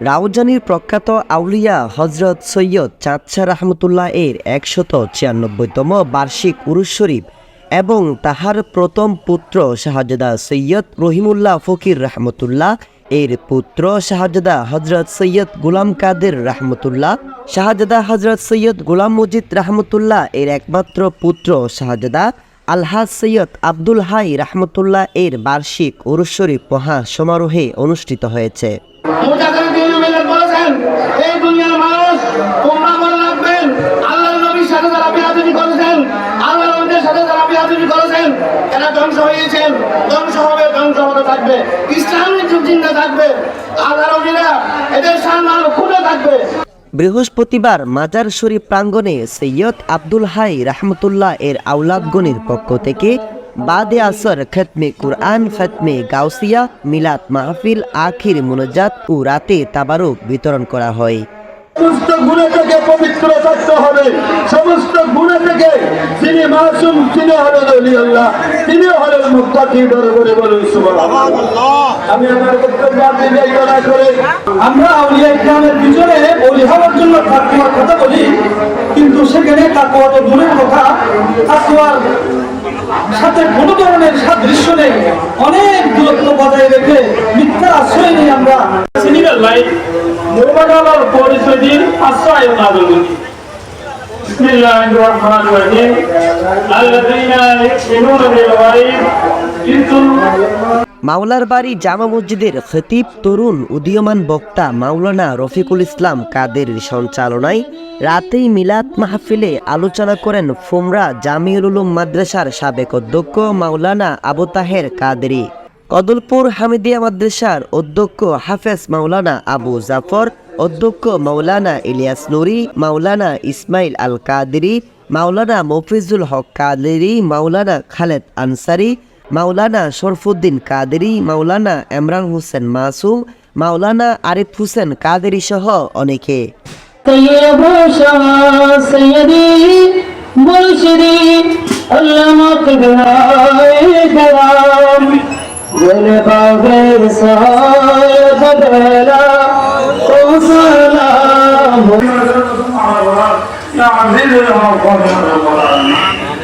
রাউজানির প্রখ্যাত আউলিয়া হজরত সৈয়দ চাঁদশাহ রহমতুল্লাহ এর একশত ছিয়ানব্বইতম বার্ষিক উরুস শরীফ এবং তাহার প্রথম পুত্র শাহজাদা সৈয়দ রহিমুল্লাহ ফকির রহমতুল্লাহ এর পুত্র শাহজাদা হজরত সৈয়দ গুলাম কাদের রহমতুল্লাহ, শাহজাদা হজরত সৈয়দ গুলাম মজিদ রহমতুল্লাহ এর একমাত্র পুত্র শাহজাদা আলহাজ সৈয়দ আব্দুল হাই রহমতুল্লাহ এর বার্ষিক উরুস শরীফ মহা সমারোহে অনুষ্ঠিত হয়েছে। এই দুনিয়ার মানুষ, তোমরা মনে রাখবেন আল্লাহর নবীর সাথে যারা বিয়াদবি করেছেন আল্লাহর নবীর সাথে যারা বিয়াদবি করেছেন, এরা ধ্বংস হয়েছেন ধ্বংস হবে, ধ্বংস হতে থাকবে। ইসলামের যুগ জিন্দা থাকবে। আল্লাহর নবীরা এদের সম্মান খুলে থাকবে। বৃহস্পতিবার মাজার শরীফ প্রাঙ্গণে সৈয়দ আব্দুল হাই রহমতুল্লাহ এর আউলাদগণের পক্ষ থেকে বাদে আসর খতমে কুরআন খতমে গাউসিয়া মিলাদ মাহফিল আখির মুনজাত ও রাতে তাবারুক বিতরণ করা হয়। সমস্ত গুণে থেকে পবিত্র থাকতে হবে। সমস্ত গুণে থেকে যিনি মাসুম তিনি হলেন আল্লাহ। তিনি হলেন মুক্তি ধরে করে বলুন সুবহানাল্লাহ। আমি আমার বক্তব্য আপনি বিবেচনা করে আমরা আউলিয়া ইকরামের পিছনে বলি হওয়ার জন্য তাকুয়ার কথা বলি কিন্তু সেখানে তাকুয়া তো দূরের কথা তাকুয়ার সাথে কোনো ধরনের সাদৃশ্য নেই অনেক দূরত্ব বজায় রেখে মিথ্যা আশ্রয় নিয়ে আমরা সিনিয়র লাইফ মোবাইল পরিচয় দিন আশ্রয় নাজল بسم الله الرحمن الرحيم الذين يؤمنون بالغيب يتلون মাওলার বাড়ি জামা মসজিদের খতিব তরুণ উদীয়মান বক্তা মাওলানা রফিকুল ইসলাম কাদের সঞ্চালনায় রাতেই মিলাদ মাহফিলে আলোচনা করেন ফুমরা জামিউল উলুম মাদ্রাসার সাবেক অধ্যক্ষ মাওলানা আবু তাহের কাদেরি। কদলপুর হামিদিয়া মাদ্রাসার অধ্যক্ষ হাফেজ মাওলানা আবু জাফর, অধ্যক্ষ মাওলানা ইলিয়াস নুরি, মাওলানা ইসমাইল আল কাদেরি মাওলানা মফিজুল হক কাদেরি, মাওলানা খালেদ আনসারি মাওলানা শরফুদ্দিন কাদেরি মাওলানা এমরান হোসেন মাসুম মাওলানা আরিফ হোসেন কাদেরি সহ অনেকে।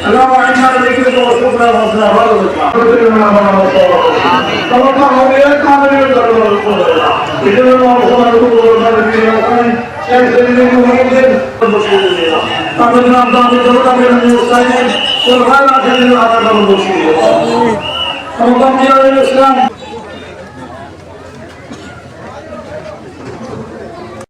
اللهم انا ذكرك وشكرك وصلاتك وكرمنا على رسولك اللهم بيدك عمل الرسول بدون ما وصل الرسول والنبي والقرآن شيخ الدين محمد أمرنا الله بذلك من المرسلين سبحانك لله على الرسول اللهم يا الإسلام